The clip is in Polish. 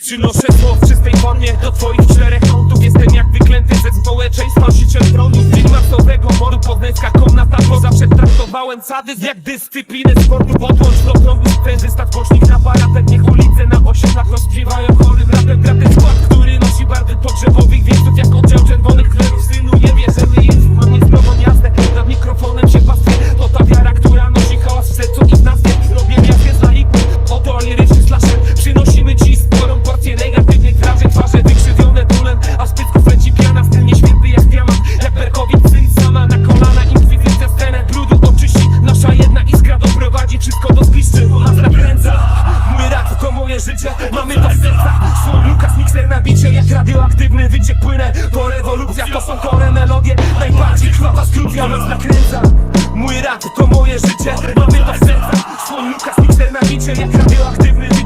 Przynoszę zło w czystej formie Do twoich czterech kątów. Jestem jak wyklęty ze społeczeństwa Nosiciel broni. Dzień masowego moru Poznańska komnata zawsze traktowałem sadyzm jak dyscyplinę sportu. Podłącz do prądu swoje życie. Mamy do serca. Swój Lukas mikser na bicie. Jak radioaktywny wycie płynę. To rewolucja, to są chore melodie. Najbardziej krwawa skrót, ja nas nakręca. Mój rap to moje życie. Mamy do serca. Swój Lukas mikser na bicie. Jak radioaktywny wycie